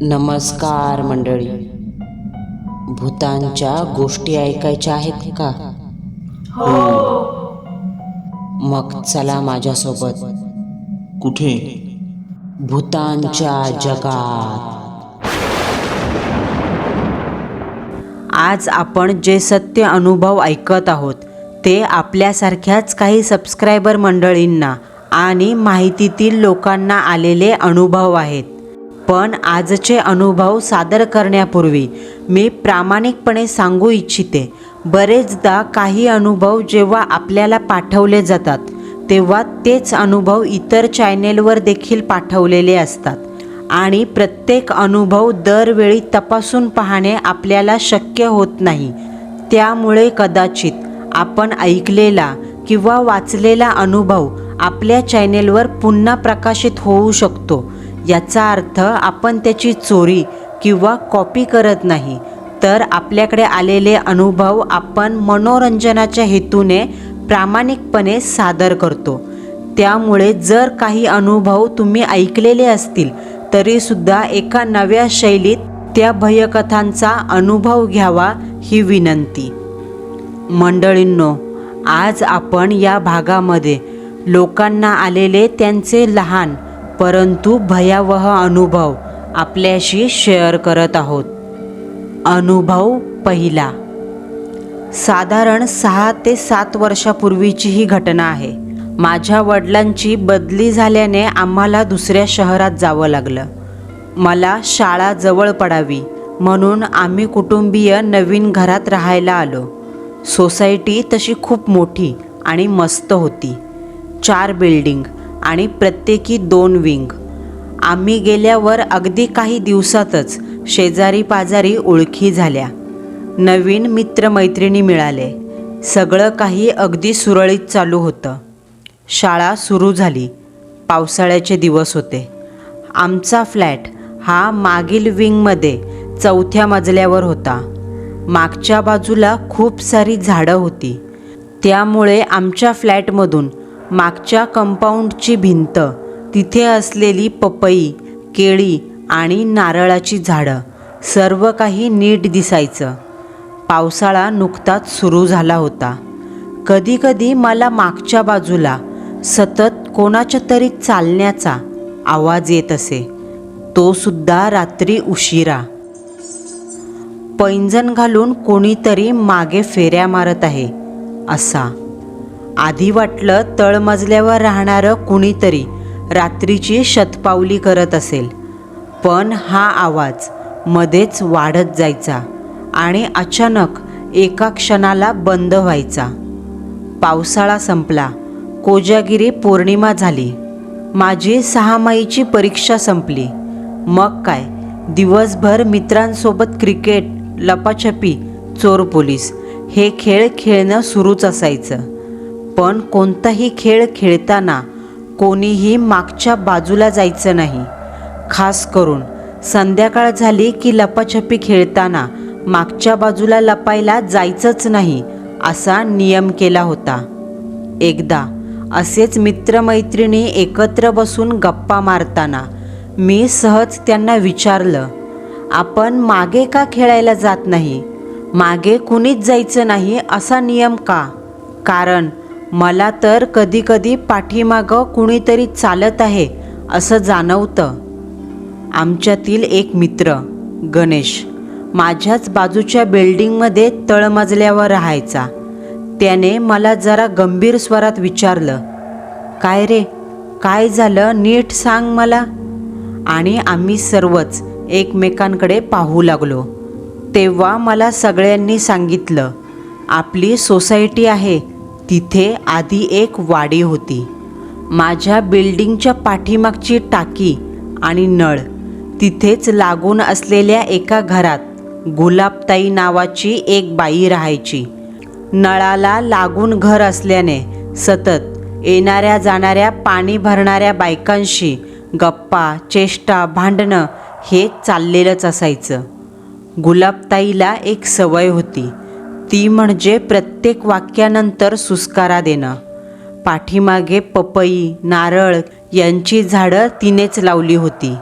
नमस्कार मंडळी. भूतांच्या गोष्टी ऐकायच्या आहेत का? मग चला माझ्यासोबत. कुठे? भूतांच्या जगात. आज आपण जे सत्य अनुभव ऐकत आहोत ते आपल्यासारख्याच काही सबस्क्रायबर मंडळींना आणि माहितीतील लोकांना आलेले अनुभव आहेत. पण आजचे अनुभव सादर करण्यापूर्वी मी प्रामाणिकपणे सांगू इच्छिते. बरेचदा काही अनुभव जेव्हा आपल्याला पाठवले जातात तेव्हा तेच अनुभव इतर चॅनेलवर देखील पाठवलेले असतात. आणि प्रत्येक अनुभव दरवेळी तपासून पाहणे आपल्याला शक्य होत नाही. त्यामुळे कदाचित आपण ऐकलेला किंवा वाचलेला अनुभव आपल्या चॅनेलवर पुन्हा प्रकाशित होऊ शकतो. याचा अर्थ आपण त्याची चोरी किंवा कॉपी करत नाही. तर आपल्याकडे आलेले अनुभव आपण मनोरंजनाच्या हेतूने प्रामाणिकपणे सादर करतो. त्यामुळे जर काही अनुभव तुम्ही ऐकलेले असतील तरीसुद्धा एका नव्या शैलीत त्या भयकथांचा अनुभव घ्यावा ही विनंती. मंडळींनो आज आपण या भागामध्ये लोकांना आलेले त्यांचे लहान परंतु भयावह अनुभव आपल्याशी शेअर करत आहोत. अनुभव पहिला. साधारण सहा ते सात वर्षापूर्वीची ही घटना आहे. माझ्या वडिलांची बदली झाल्याने आम्हाला दुसऱ्या शहरात जावं लागलं. मला शाळा जवळ पडावी म्हणून आम्ही कुटुंबीय नवीन घरात राहायला आलो. सोसायटी तशी खूप मोठी आणि मस्त होती. चार बिल्डिंग आणि प्रत्येकी दोन विंग. आम्ही गेल्यावर अगदी काही दिवसातच शेजारी पाजारी ओळखी झाल्या. नवीन मित्रमैत्रिणी मिळाले. सगळं काही अगदी सुरळीत चालू होतं. शाळा सुरू झाली. पावसाळ्याचे दिवस होते. आमचा फ्लॅट हा मागील विंगमध्ये चौथ्या मजल्यावर होता. मागच्या बाजूला खूप सारी झाडं होती. त्यामुळे आमच्या फ्लॅटमधून मागच्या कंपाऊंडची भिंत तिथे असलेली पपई केळी आणि नारळाची झाडं सर्व काही नीट दिसायचं. पावसाळा नुकताच सुरू झाला होता. कधीकधी मला मागच्या बाजूला सतत कोणाच्या तरी चालण्याचा आवाज येत असे. तो सुद्धा रात्री उशिरा. पैंजण घालून कोणीतरी मागे फेऱ्या मारत आहे असा. आधी वाटलं तळमजल्यावर राहणारं कुणीतरी रात्रीची शतपावली करत असेल. पण हा आवाज मध्येच वाढत जायचा आणि अचानक एका क्षणाला बंद व्हायचा. पावसाळा संपला. कोजागिरी पौर्णिमा झाली. माझी सहामाईची परीक्षा संपली. मग काय? दिवसभर मित्रांसोबत क्रिकेट लपाछपी चोर पोलीस हे खेळ खेळणं सुरूच असायचं. पण कोणताही खेळ खेळताना कोणीही मागच्या बाजूला जायचं नाही. खास करून संध्याकाळ झाली की लपाछपी खेळताना मागच्या बाजूला लपायला जायचंच नाही असा नियम केला होता. एकदा असेच मित्रमैत्रिणी एकत्र बसून गप्पा मारताना मी सहज त्यांना विचारलं आपण मागे का खेळायला जात नाही? मागे कुणीच जायचं नाही असा नियम का? कारण मला तर कधीकधी पाठीमागं कुणीतरी चालत आहे असं जाणवतं. आमच्यातील एक मित्र गणेश माझ्याच बाजूच्या बिल्डिंगमध्ये तळमजल्यावर राहायचा. त्याने मला जरा गंभीर स्वरात विचारलं काय रे काय झालं? नीट सांग मला. आणि आम्ही सर्वच एकमेकांकडे पाहू लागलो. तेव्हा मला सगळ्यांनी सांगितलं आपली सोसायटी आहे तिथे आधी एक वाडी होती. माझ्या बिल्डिंगच्या पाठीमागची टाकी आणि नळ तिथेच लागून असलेल्या एका घरात गुलाबताई नावाची एक बाई राहायची. नळाला लागून घर असल्याने सतत येणाऱ्या जाणाऱ्या पाणी भरणाऱ्या बायकांशी गप्पा चेष्टा भांडणं हे चाललेलंच असायचं. गुलाबताईला एक सवय होती. ती म्हणजे प्रत्येक वाक्यानंतर सुस्कारा देणं. पाठीमागे पपई नारळ यांची झाडं तिनेच लावली होती.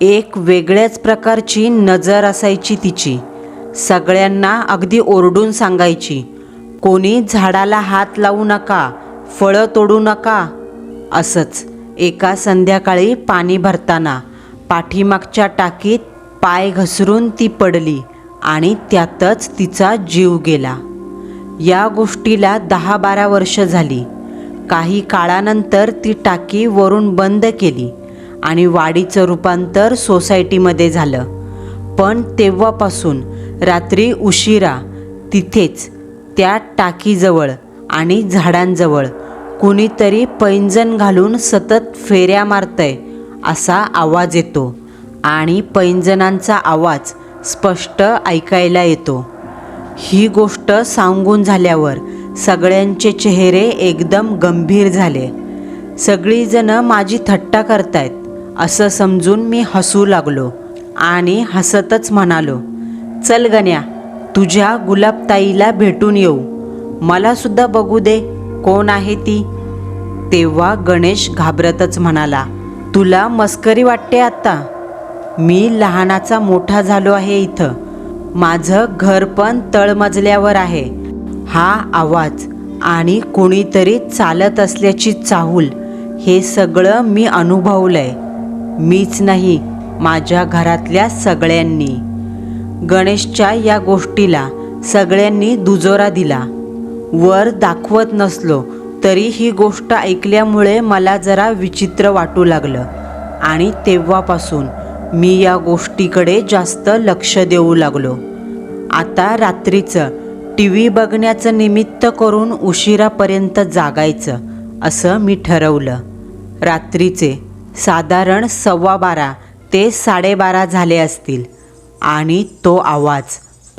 एक वेगळ्याच प्रकारची नजर असायची तिची. सगळ्यांना अगदी ओरडून सांगायची कोणी झाडाला हात लावू नका फळं तोडू नका. असंच एका संध्याकाळी पाणी भरताना पाठीमागच्या टाकीत पाय घसरून ती पडली. आणि त्यातच तिचा जीव गेला. या गोष्टीला दहा बारा वर्ष झाली. काही काळानंतर ती टाकी वरून बंद केली आणि वाडीचं रूपांतर सोसायटीमध्ये झालं. पण तेव्हापासून रात्री उशिरा तिथेच त्या टाकीजवळ आणि झाडांजवळ कुणीतरी पैंजण घालून सतत फेऱ्या मारतंय असा आवाज येतो आणि पैंजणांचा आवाज स्पष्ट ऐकायला येतो. ही गोष्ट सांगून झाल्यावर सगळ्यांचे चेहरे एकदम गंभीर झाले. सगळीजणं माझी थट्टा करतायत असं समजून मी हसू लागलो आणि हसतच म्हणालो चल गण्या तुझ्या गुलाबताईला भेटून येऊ. मला सुद्धा बघू दे कोण आहे ती. तेव्हा गणेश घाबरतच म्हणाला तुला मस्करी वाटते आत्ता मी लहानाचा मोठा झालो आहे इथं. माझं घर पण तळमजल्यावर आहे. हा आवाज आणि कोणीतरी चालत असल्याची चाहूल हे सगळं मी अनुभवलंय. मीच नाही माझ्या घरातल्या सगळ्यांनी. गणेशच्या या गोष्टीला सगळ्यांनी दुजोरा दिला. वर दाखवत नसलो तरी ही गोष्ट ऐकल्यामुळे मला जरा विचित्र वाटू लागलं आणि तेव्हापासून मी या गोष्टीकडे जास्त लक्ष देऊ लागलो. आता रात्रीचं टी व्ही बघण्याचं निमित्त करून उशिरापर्यंत जागायचं असं मी ठरवलं. रात्रीचे साधारण सव्वा बारा ते साडेबारा झाले असतील आणि तो आवाज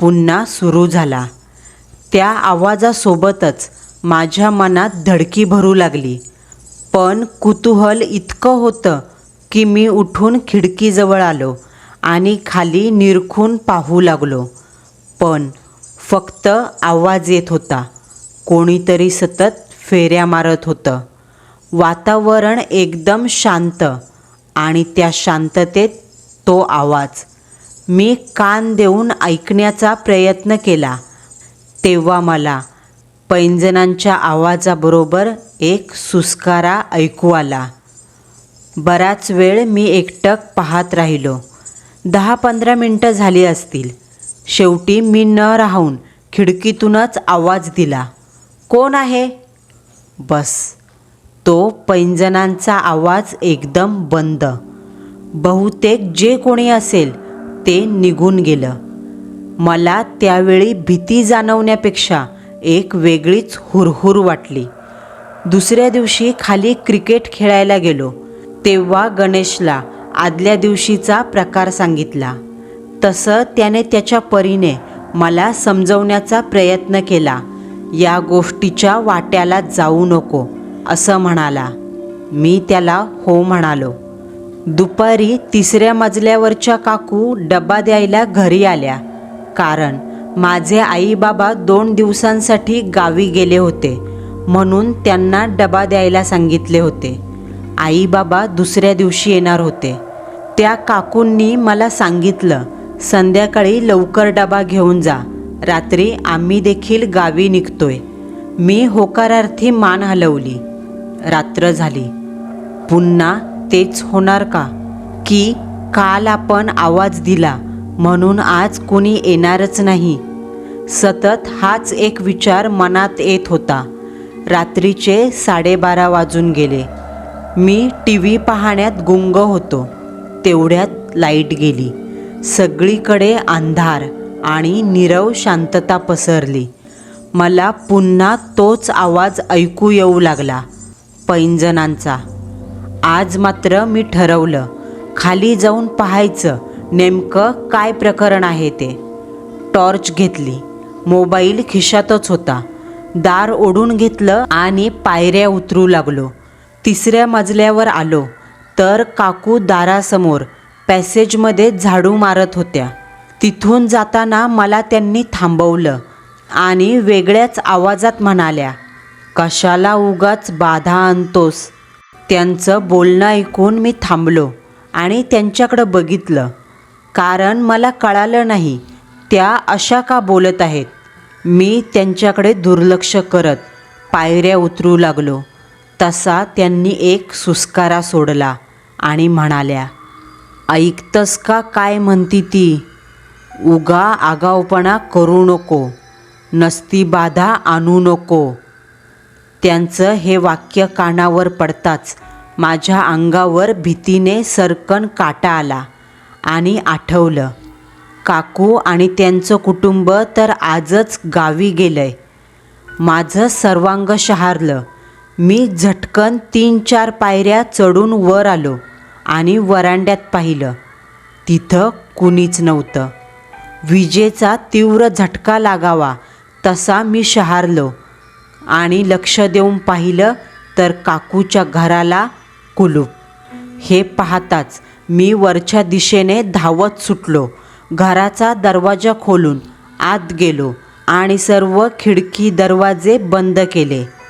पुन्हा सुरू झाला. त्या आवाजासोबतच माझ्या मनात धडकी भरू लागली. पण कुतूहल इतकं होतं की मी उठून खिडकीजवळ आलो आणि खाली निरखून पाहू लागलो. पण फक्त आवाज येत होता. कोणीतरी सतत फेऱ्या मारत होतं. वातावरण एकदम शांत आणि त्या शांततेत तो आवाज. मी कान देऊन ऐकण्याचा प्रयत्न केला. तेव्हा मला पैंजणांच्या आवाजाबरोबर एक सुस्कारा ऐकू आला. बराच वेळ मी एकटक पाहत राहिलो. दहा पंधरा मिनटं झाली असतील. शेवटी मी न राहून खिडकीतूनच आवाज दिला. कोण आहे? बस. तो पैंजणांचा आवाज एकदम बंद. बहुतेक जे कोणी असेल ते निघून गेलं. मला त्यावेळी भीती जाणवण्यापेक्षा एक वेगळीच हुरहुर वाटली. दुसऱ्या दिवशी खाली क्रिकेट खेळायला गेलो. तेव्हा गणेशला आदल्या दिवशीचा प्रकार सांगितला. तसं त्याने त्याच्या परीने मला समजवण्याचा प्रयत्न केला. या गोष्टीच्या वाट्याला जाऊ नको असं म्हणाला. मी त्याला हो म्हणालो. दुपारी तिसऱ्या मजल्यावरच्या काकू डबा द्यायला घरी आल्या. कारण माझे आई बाबा दोन दिवसांसाठी गावी गेले होते म्हणून त्यांना डबा द्यायला सांगितले होते. आई बाबा दुसऱ्या दिवशी येणार होते. त्या काकूंनी मला सांगितलं संध्याकाळी लवकर डबा घेऊन जा. रात्री आम्ही देखील गावी निघतोय. मी होकारार्थी मान हलवली. रात्र झाली. पुन्हा तेच होणार का? की काल आपण आवाज दिला म्हणून आज कुणी येणारच नाही. सतत हाच एक विचार मनात येत होता. रात्रीचे साडेबारा वाजून गेले. मी टी व्ही पाहण्यात गुंग होतो. तेवढ्यात लाइट गेली. सगळीकडे अंधार आणि नीरव शांतता पसरली. मला पुन्हा तोच आवाज ऐकू येऊ लागला पैंजणांचा. आज मात्र मी ठरवलं खाली जाऊन पाहायचं नेमकं काय प्रकरण आहे ते. टॉर्च घेतली. मोबाईल खिशातच होता. दार ओढून घेतलं आणि पायऱ्या उतरू लागलो. तिसऱ्या मजल्यावर आलो. तर काकू दारासमोर पॅसेजमध्ये झाडू मारत होत्या. तिथून जाताना मला त्यांनी थांबवलं आणि वेगळ्याच आवाजात म्हणाल्या कशाला उगाच बाधा आणतोस? त्यांचं बोलणं ऐकून मी थांबलो आणि त्यांच्याकडं बघितलं. कारण मला कळालं नाही त्या अशा का बोलत आहेत? मी त्यांच्याकडे दुर्लक्ष करत पायऱ्या उतरू लागलो. तसा त्यांनी एक सुस्कारा सोडला आणि म्हणाल्या ऐकतस का काय म्हणती ती? उगा आगाऊपणा करू नको नसती बाधा आणू नको. त्यांचं हे वाक्य कानावर पडताच माझ्या अंगावर भीतीने सरकन काटा आला आणि आठवलं काकू आणि त्यांचं कुटुंब तर आजच गावी गेलंय. माझं सर्वांग शहारलं. मी झटकन तीन चार पायऱ्या चढून वर आलो आणि वरांड्यात पाहिलं. तिथं कुणीच नव्हतं. विजेचा तीव्र झटका लागावा तसा मी शहारलो आणि लक्ष देऊन पाहिलं तर काकूच्या घराला कुलूप. हे पाहताच मी वरच्या दिशेने धावत सुटलो. घराचा दरवाजा खोलून आत गेलो आणि सर्व खिडकी दरवाजे बंद केले.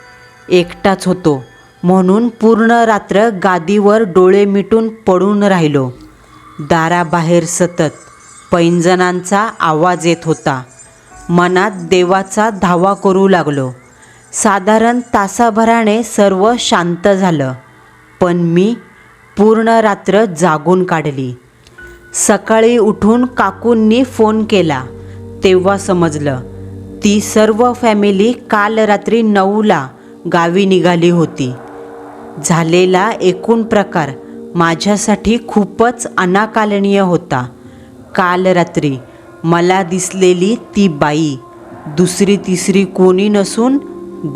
एकटाच होतो. म्हणून पूर्ण रात्र गादीवर डोळे मिटून पडून राहिलो. दाराबाहेर सतत पैंजणांचा आवाज येत होता. मनात देवाचा धावा करू लागलो. साधारण तासाभराने सर्व शांत झालं. पण मी पूर्ण रात्र जागून काढली. सकाळी उठून काकूंनी फोन केला. तेव्हा समजलं ती सर्व फॅमिली काल रात्री नऊला गावी निघाली होती. झालेला एकूण प्रकार माझ्यासाठी खूपच अनाकालनीय होता. काल रात्री मला दिसलेली ती बाई दुसरी तिसरी कोणी नसून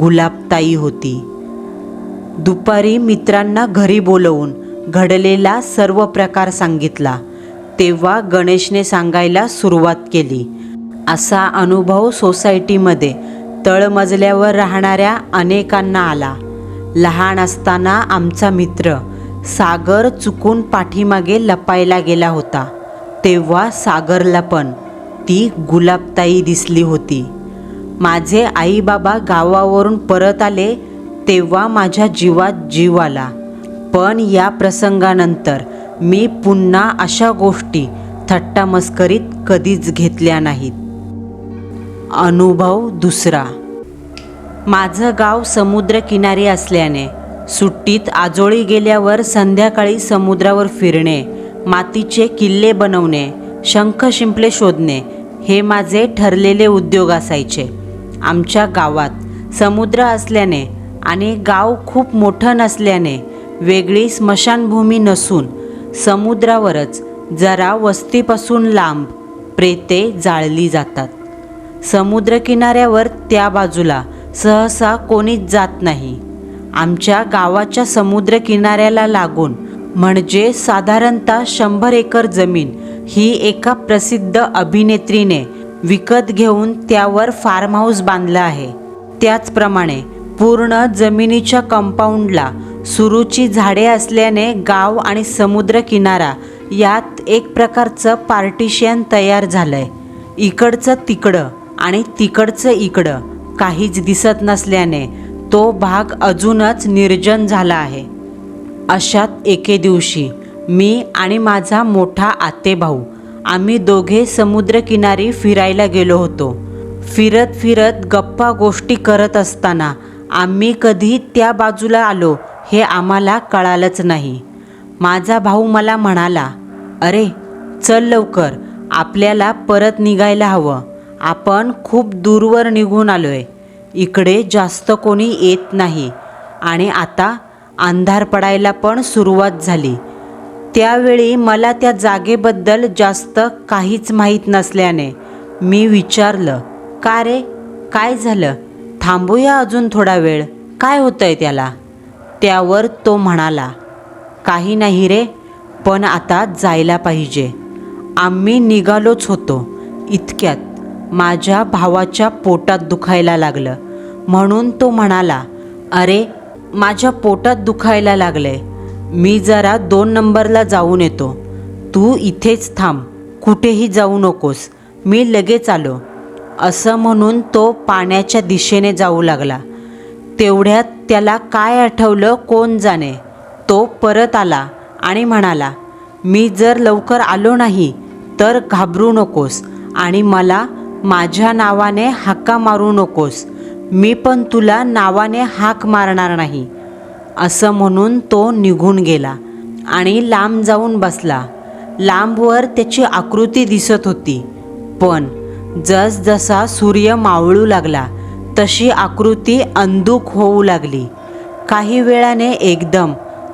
गुलाबताई होती. दुपारी मित्रांना घरी बोलवून घडलेला सर्व प्रकार सांगितला. तेव्हा गणेशने सांगायला सुरुवात केली. असा अनुभव सोसायटीमध्ये तळमजल्यावर राहणाऱ्या अनेकांना आला. लहान असताना आमचा मित्र सागर चुकून पाठीमागे लपायला गेला होता. तेव्हा सागरला पण ती गुलाबताई दिसली होती. माझे आई बाबा गावावरून परत आले तेव्हा माझ्या जीवात जीव आला. पण या प्रसंगानंतर मी पुन्हा अशा गोष्टी थट्टा मस्करीत कधीच घेतल्या नाहीत. अनुभव दुसरा. माझं गाव समुद्रकिनारी असल्याने सुट्टीत आजोळी गेल्यावर संध्याकाळी समुद्रावर फिरणे मातीचे किल्ले बनवणे शंख शिंपले शोधणे हे माझे ठरलेले उद्योग असायचे. आमच्या गावात समुद्र असल्याने आणि गाव खूप मोठं नसल्याने वेगळी स्मशानभूमी नसून समुद्रावरच जरा वस्तीपासून लांब प्रेते जाळली जातात. समुद्रकिनाऱ्यावर त्या बाजूला सहसा कोणीच जात नाही. आमच्या गावाच्या समुद्रकिनाऱ्याला लागून म्हणजे साधारणतः शंभर एकर जमीन ही एका प्रसिद्ध अभिनेत्रीने विकत घेऊन त्यावर फार्म हाऊस बांधलं आहे. त्याचप्रमाणे पूर्ण जमिनीच्या कंपाऊंडला सुरूची झाडे असल्याने गाव आणि समुद्रकिनारा यात एक प्रकारचं पार्टिशियन तयार झालंय. इकडचं तिकडं आणि तिकडचं इकडं काहीच दिसत नसल्याने तो भाग अजूनच निर्जन झाला आहे. अशात एके दिवशी मी आणि माझा मोठा आतेभाऊ आम्ही दोघे समुद्रकिनारी फिरायला गेलो होतो. फिरत फिरत गप्पा गोष्टी करत असताना आम्ही कधी त्या बाजूला आलो हे आम्हाला कळालंच नाही. माझा भाऊ मला म्हणाला अरे चल लवकर आपल्याला परत निघायला हवं. आपण खूप दूरवर निघून आलो आहे इकडे जास्त कोणी येत नाही. आणि आता अंधार पडायला पण सुरुवात झाली. त्यावेळी मला त्या जागेबद्दल जास्त काहीच माहीत नसल्याने मी विचारलं का रे? काय झालं? थांबूया अजून थोडा वेळ. काय होतंय त्याला? त्यावर तो म्हणाला काही नाही रे पण आता जायला पाहिजे. आम्ही निघालोच होतो. इतक्यात माझ्या भावाच्या पोटात दुखायला लागलं. म्हणून तो म्हणाला अरे माझ्या पोटात दुखायला लागलंय. मी जरा दोन नंबरला जाऊन येतो. तू इथेच थांब. कुठेही जाऊ नकोस. मी लगेच आलो. असं म्हणून तो पाण्याच्या दिशेने जाऊ लागला. तेवढ्यात त्याला काय आठवलं कोण जाणे? तो परत आला आणि म्हणाला मी जर लवकर आलो नाही तर घाबरू नकोस आणि मला माझ्या नावाने हाका मारू नकोस. मी पण तुला नावाने हाक मारणार नाही. असं म्हणून तो निघून गेला आणि लांब जाऊन बसला. लांबवर त्याची आकृती दिसत होती. पण जसजसा सूर्य मावळू लागला तशी आकृती अंदूक होऊ लागली. काही वेळाने एकदम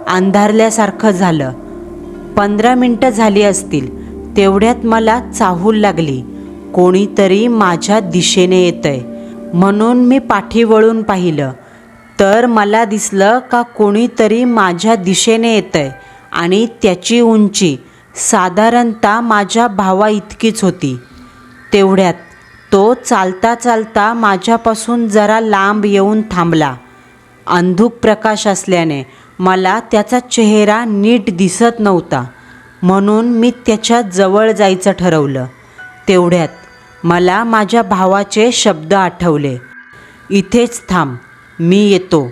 अंधारल्यासारखं झालं. पंधरा मिनटं झाली असतील तेवढ्यात मला चाहूल लागली. कोणीतरी माझ्या दिशेने येतंय. म्हणून मी पाठी वळून पाहिलं. तर मला दिसलं का कोणीतरी माझ्या दिशेने येतंय आणि त्याची उंची साधारणतः माझ्या भावा इतकीच होती. तेवढ्यात तो चालता चालता माझ्यापासून जरा लांब येऊन थांबला. अंधुक प्रकाश असल्याने मला त्याचा चेहरा नीट दिसत नव्हता. म्हणून मी त्याच्याजवळ जायचं ठरवलं. तेवढ्यात मला माझ्या भावाचे शब्द आठवले. इथेच थांब मी येतो.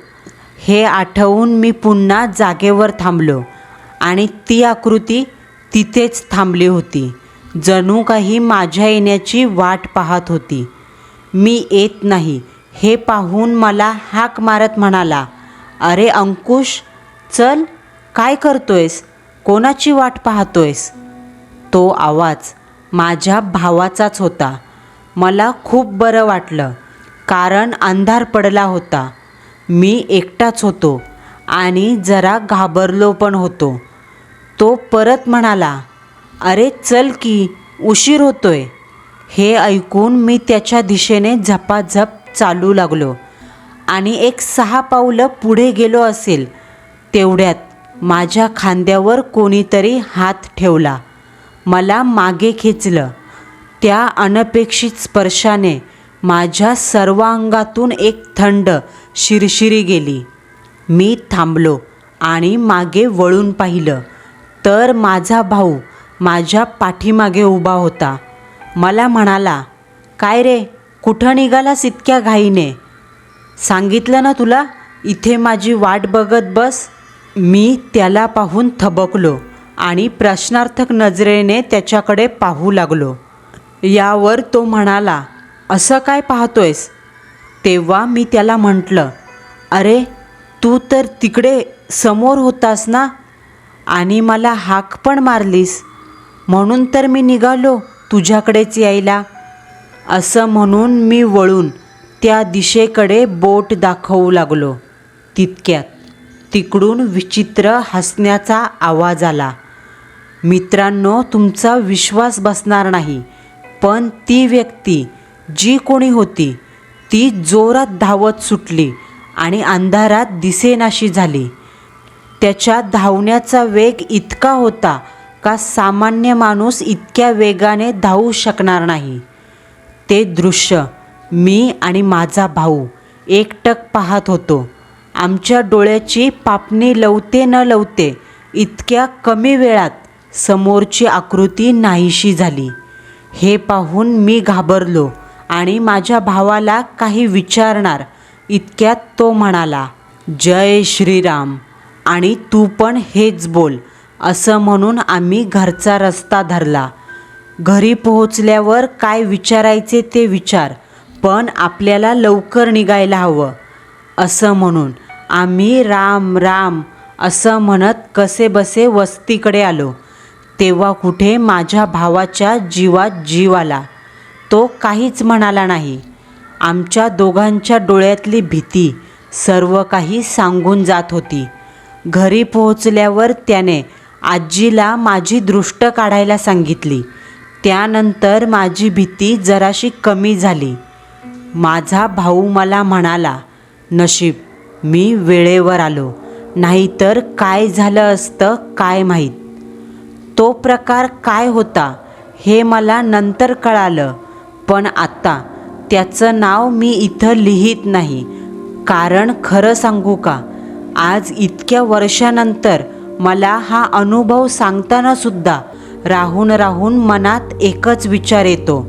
हे आठवून मी पुन्हा जागेवर थांबलो आणि ती आकृती तिथेच थांबली होती. जणू काही माझ्या येण्याची वाट पाहत होती. मी येत नाही. हे पाहून मला हाक मारत म्हणाला अरे अंकुश चल काय करतोयस? कोणाची वाट पाहतोयस? तो आवाज माझ्या भावाचाच होता. मला खूप बरं वाटलं कारण अंधार पडला होता. मी एकटाच होतो आणि जरा घाबरलो पण होतो. तो परत म्हणाला अरे चल की उशीर होतोय. हे ऐकून मी त्याच्या दिशेने झपाझप चालू लागलो आणि एक सहा पावलं पुढे गेलो असेल तेवढ्यात माझ्या खांद्यावर कोणीतरी हात ठेवला. मला मागे खेचलं. त्या अनपेक्षित स्पर्शाने माझ्या सर्व अंगातून एक थंड शिरशिरी गेली. मी थांबलो आणि मागे वळून पाहिलं. तर माझा भाऊ माझ्या पाठीमागे उभा होता. मला म्हणाला काय रे कुठं निघालास इतक्या घाईने? सांगितलं ना तुला इथे माझी वाट बघत बस. मी त्याला पाहून थबकलो. आणि प्रश्नार्थक नजरेने त्याच्याकडे पाहू लागलो. यावर तो म्हणाला असं काय पाहतोयस? तेव्हा मी त्याला म्हटलं अरे तू तर तिकडे समोर होतास ना? आणि मला हाक पण मारलीस. म्हणून तर मी निघालो तुझ्याकडेच यायला. असं म्हणून मी वळून त्या दिशेकडे बोट दाखवू लागलो. तितक्यात तिकडून विचित्र हसण्याचा आवाज आला. मित्रांनो तुमचा विश्वास बसणार नाही. पण ती व्यक्ती जी कोणी होती ती जोरात धावत सुटली आणि अंधारात दिसेनाशी झाली. त्याच्या धावण्याचा वेग इतका होता का सामान्य माणूस इतक्या वेगाने धावू शकणार नाही. ते दृश्य मी आणि माझा भाऊ एकटक पाहत होतो. आमच्या डोळ्याची पापणी लवते न लवते इतक्या कमी वेळात समोरची आकृती नाहीशी झाली. हे पाहून मी घाबरलो आणि माझ्या भावाला काही विचारणार इतक्यात तो म्हणाला जय श्रीराम आणि तू पण हेच बोल असं म्हणून आम्ही घरचा रस्ता धरला. घरी पोहोचल्यावर काय विचारायचे ते विचार पण आपल्याला लवकर निघायला हवं असं म्हणून आम्ही राम राम असं म्हणत कसे बसे वस्तीकडे आलो. तेव्हा कुठे माझ्या भावाच्या जीवात जीव आला. तो काहीच म्हणाला नाही. आमच्या दोघांच्या डोळ्यातली भीती सर्व काही सांगून जात होती. घरी पोहोचल्यावर त्याने आजीला माझी दृष्ट काढायला सांगितली. त्यानंतर माझी भीती जराशी कमी झाली. माझा भाऊ मला म्हणाला नशीब मी वेळेवर आलो. नाहीतर काय झालं असतं काय माहीत? तो प्रकार काय होता हे मला नंतर कळालं. पण आत्ता त्याचं नाव मी इथं लिहित नाही. कारण खरं सांगू का? आज इतक्या वर्षानंतर मला हा अनुभव सांगतानासुद्धा राहून राहून मनात एकच विचार येतो.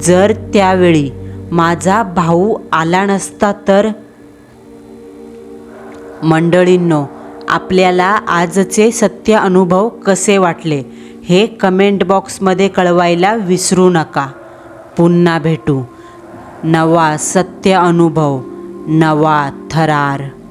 जर त्यावेळी माझा भाऊ आला नसता तर? मंडळींनो आपल्याला आजचे सत्य अनुभव कसे वाटले हे कमेंट बॉक्समध्ये कळवायला विसरू नका. पुन्हा भेटू. नवा सत्य अनुभव नवा थरार.